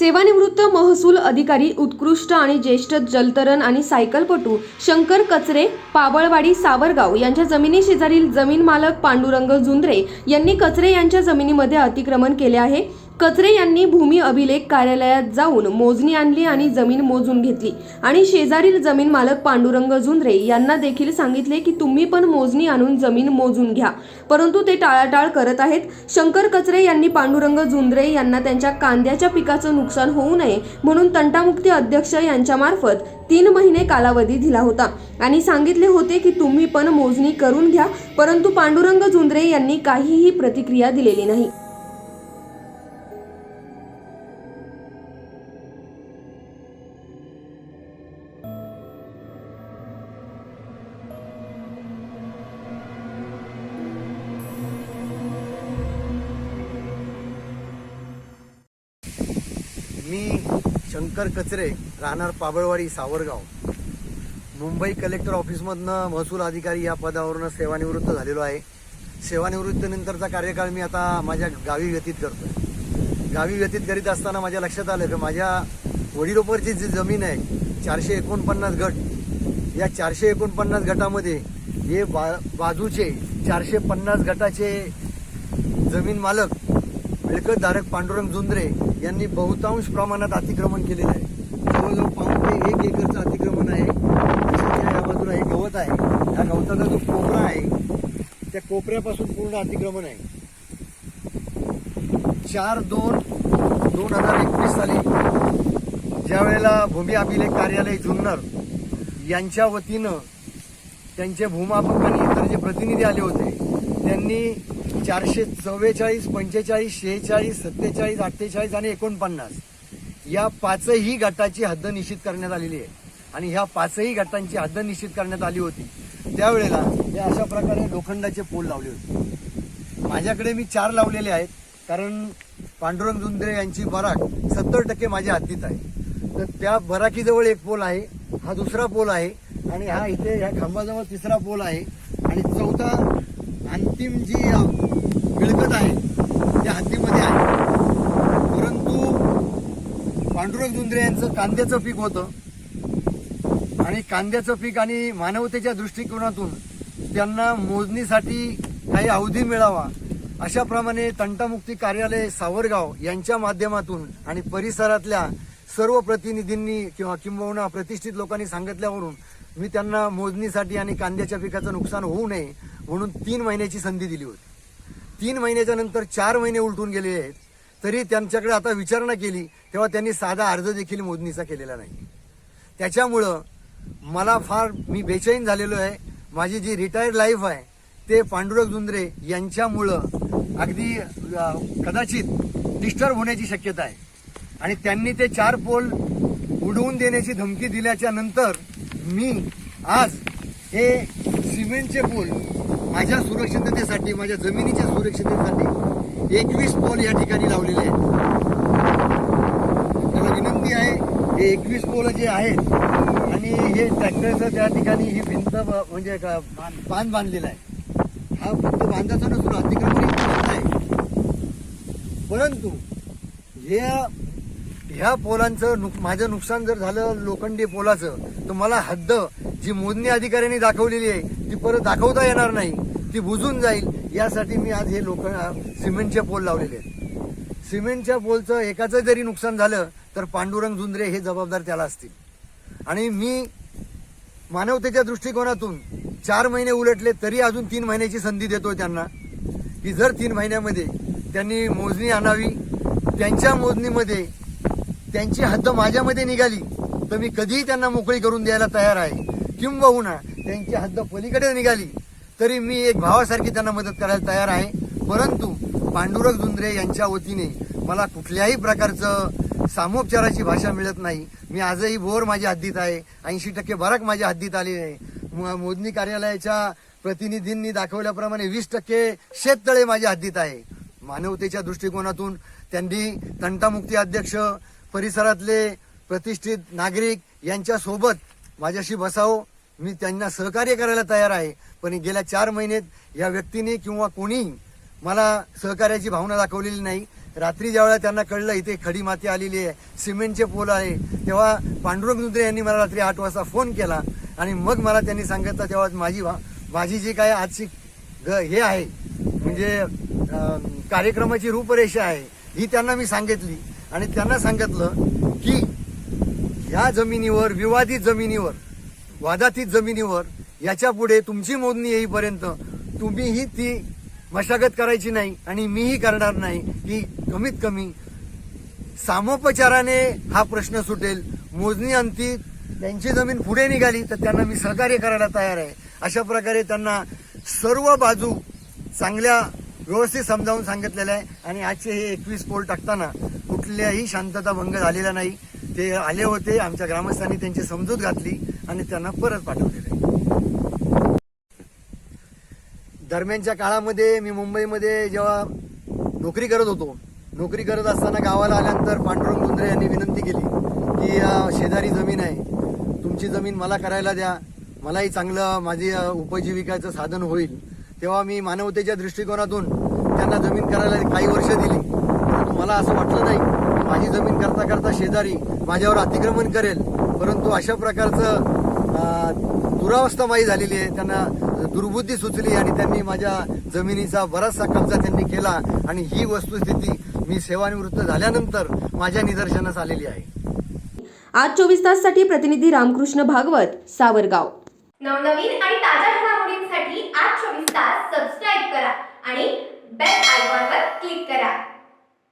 सेवानिवृत्त महसूल अधिकारी उत्कृष्ट आणि ज्येष्ठ जलतरण आणि सायकलपटू शंकर कचरे पाबळवाडी सावरगाव यांच्या जमिनी शेजारील जमीन मालक पांडुरंग जुंद्रे यांनी कचरे यांच्या जमिनीमध्ये अतिक्रमण केले आहे. कचरे यांनी भूमी अभिलेख कार्यालयात जाऊन मोजणी आणली आणि जमीन मोजून घेतली. आणि शेजारील जमीन मालक पांडुरंग झुंद्रे यांना देखील सांगितले की तुम्ही पण मोजणी आणून जमीन मोजून घ्या. परंतु ते टाळाटाळ करत आहेत. शंकर कचरे यांनी पांडुरंग झुंद्रे यांना त्यांच्या कांद्याच्या पिकाचं नुकसान होऊ नये म्हणून तंटामुक्ती अध्यक्ष यांच्यामार्फत तीन महिने कालावधी दिला होता. आणि सांगितले होते की तुम्ही पण मोजणी करून घ्या परंतु पांडुरंग झुंद्रे यांनी काहीही प्रतिक्रिया दिलेली नाही. मी शंकर कचरे राहणार पाबळवाडी सावरगाव. मुंबई कलेक्टर ऑफिसमधनं महसूल अधिकारी या पदावरून सेवानिवृत्त झालेलो आहे. सेवानिवृत्तीनंतरचा कार्यकाळ मी आता माझ्या गावी व्यतीत करतो गावी व्यतीत करीत असताना माझ्या लक्षात आलं की माझ्या वडिलोपरची जी जमीन आहे चारशे एकोणपन्नास गट या चारशे एकोणपन्नास गटामध्ये हे बा बाजूचे चारशे पन्नास गटाचे जमीन मालक मिळकतधारक पांडुरंग जुंद्रे यांनी बहुतांश प्रमाणात अतिक्रमण केलेलं आहे. जवळजवळ पाऊण ते एक एकरचं अतिक्रमण आहे. या बाजूला हे गवत आहे. या गवताचा जो कोपरा आहे त्या कोपऱ्यापासून पूर्ण अतिक्रमण आहे. चार दोन दोन हजार एकवीस साली ज्या वेळेला भूमी अभिलेख कार्यालय जुन्नर यांच्या वतीनं त्यांचे भूमापक आणि इतर जे प्रतिनिधी आले होते त्यांनी चारशे चव्वेचाळीस पंचेचाळीस शेहेचाळीस सत्तेचाळीस अठ्ठेचाळीस आणि एकोणपन्नास. या पाचही गटाची हद्द निश्चित करण्यात आलेली आहे. आणि ह्या पाचही गटांची हद्द निश्चित करण्यात आली होती. त्यावेळेला हे अशा प्रकारे लोखंडाचे पोल लावले होते. माझ्याकडे मी चार लावलेले आहेत कारण पांडुरंग जुंद्रे यांची बराक सत्तर टक्के माझ्या हद्दीत आहे. तर त्या बराकीजवळ एक पोल आहे हा दुसरा पोल आहे आणि हा इथे ह्या खांबाजवळ तिसरा पोल आहे. आणि चौथा अंतिम जी मिळकत आहे त्या हद्दीमध्ये आहे. परंतु पांडुरंग जुंद्रे यांचं कांद्याचं पीक होतं. आणि कांद्याचं पीक आणि मानवतेच्या दृष्टिकोनातून त्यांना मोजणीसाठी काही अवधी मिळावा अशाप्रमाणे तंटामुक्ती कार्यालय सावरगाव यांच्या माध्यमातून आणि परिसरातल्या सर्व प्रतिनिधींनी किंवा किंबहुना प्रतिष्ठित लोकांनी सांगितल्यावरून मी त्यांना मोजणीसाठी आणि कांद्याच्या पिकाचं नुकसान होऊ नये म्हणून तीन महिन्याची संधी दिली होती. तीन महिन्याच्या नंतर चार महिने उलटून गेले आहेत तरी त्यांच्याकडे आता विचारणा केली तेव्हा त्यांनी साधा अर्ज देखील मोजणीचा केलेला नाही. त्याच्यामुळं मला फार मी बेचैन झालेलो आहे. माझी जी रिटायर्ड लाईफ आहे ते पांडुरंग जुंद्रे यांच्यामुळं अगदी कदाचित डिस्टर्ब होण्याची शक्यता आहे. आणि त्यांनी ते चार पोल उडवून देण्याची धमकी दिल्याच्या नंतर मी आज हे सिमेंटचे पोल माझ्या सुरक्षिततेसाठी माझ्या जमिनीच्या सुरक्षिततेसाठी एकवीस पोल या ठिकाणी लावलेले आहेत. त्याला विनंती आहे हे एकवीस पोल जे आहेत आणि हे ट्रॅक्टरचं त्या ठिकाणी ही भिंत म्हणजे का- बांध बांधलेला आहे. हा फक्त बांधाचा नसून अतिक्रमण आहे. परंतु ह्या ह्या पोलांचं नुक माझं नुकसान जर झालं लोखंडी पोलाचं तर मला हद्द जी मोजणी अधिकाऱ्यांनी दाखवलेली आहे ती परत दाखवता येणार नाही ती बुजून जाईल. यासाठी मी आज हे लोक सिमेंटचे पोल लावलेले आहेत. सिमेंटच्या पोलचं एकाचं जरी नुकसान झालं तर पांडुरंग जुंद्रे हे जबाबदार त्याला असतील. आणि मी मानवतेच्या दृष्टिकोनातून चार महिने उलटले तरी अजून तीन महिन्याची संधी देतोय त्यांना. की जर तीन महिन्यामध्ये त्यांनी मोजणी आणावी त्यांच्या मोजणीमध्ये त्यांची हद्द माझ्यामध्ये निघाली तर मी कधीही त्यांना मोकळी करून द्यायला तयार आहे. किंबहुना त्यांची हद्द पलीकडे निघाली तरी मी एक भावासारखी त्यांना मदत करायला तयार आहे. परंतु पांडुरंग धुंद्रे यांच्या वतीने मला कुठल्याही प्रकारचं सामोपचाराची भाषा मिळत नाही. मी आजही भोर माझ्या हद्दीत आहे. ऐंशी टक्के बराक माझ्या हद्दीत आले आहे. मोजणी कार्यालयाच्या प्रतिनिधींनी दाखवल्याप्रमाणे वीस टक्के शेततळे माझ्या हद्दीत आहे. मानवतेच्या दृष्टिकोनातून त्यांनी तंटामुक्ती अध्यक्ष परिसरातले प्रतिष्ठित नागरिक यांच्यासोबत माझ्याशी बसावं मी त्यांना सहकार्य करायला तयार आहे. पण गेल्या चार महिन्यात या व्यक्तीने किंवा कोणी मला सहकार्याची भावना दाखवलेली नाही. रात्री ज्यावेळेला त्यांना कळलं इथे खडी माती आलेली आहे सिमेंटचे पोल आहे तेव्हा पांडुरंग दुद्रे यांनी मला रात्री आठ वाजता फोन केला आणि मग मला त्यांनी सांगितलं तेव्हा माझी वा- माझी जी काय आजची ग हे आहे म्हणजे कार्यक्रमाची रूपरेषा आहे ही त्यांना मी सांगितली. आणि त्यांना सांगितलं की ह्या जमिनीवर विवादित जमिनीवर वादातीत जमिनीवर याच्यापुढे तुमची मोजणी येईपर्यंत तुम्हीही ती मशागत करायची नाही आणि मीही करणार नाही की कमीत कमी सामोपचाराने हा प्रश्न सुटेल. मोजणी अंती त्यांची जमीन पुढे निघाली तर त्यांना मी सहकार्य करायला तयार आहे. अशा प्रकारे त्यांना सर्व बाजू चांगल्या व्यवस्थित समजावून सांगितलेलं आहे. आणि आजचे हे एकवीस पोल टाकताना कुठल्याही शांतता भंग झालेला नाही. ते आले होते आमच्या ग्रामस्थांनी त्यांची समजूत घातली. आणि त्यांना परत पाठवलेलं आहे. दरम्यानच्या काळामध्ये मी मुंबईमध्ये जेव्हा नोकरी करत होतो नोकरी करत असताना गावाला आल्यानंतर पांडुरंग मुंद्रे यांनी विनंती केली की शेजारी जमीन आहे तुमची जमीन मला करायला द्या मलाही चांगलं माझी उपजीविकाचं साधन होईल. तेव्हा मी मानवतेच्या दृष्टिकोनातून त्यांना जमीन करायला काही वर्ष दिली. परंतु मला असं वाटलं नाही माझी जमीन करता करता शेजारी माझ्यावर अतिक्रमण करेल. परंतु अशा प्रकारचं अ, दुरावस्था झालेली आहे. त्यांना दुर्बुद्धी सुचली आणि त्यांनी माझ्या जमिनीचा बराचसा कब्जा त्यांनी केला आणि ही वस्तुस्थिती मी सेवानिवृत्त झाल्यानंतर माझ्या निदर्शनास आलेली आहे. आज चोवीस ताससाठी प्रतिनिधी रामकृष्ण भागवत सावरगाव. नवनवीन आणि ताज्या घडामोडींसाठी आज चोवीस तास सबस्क्राईब करा आणि बेल आयकॉनवर क्लिक करा.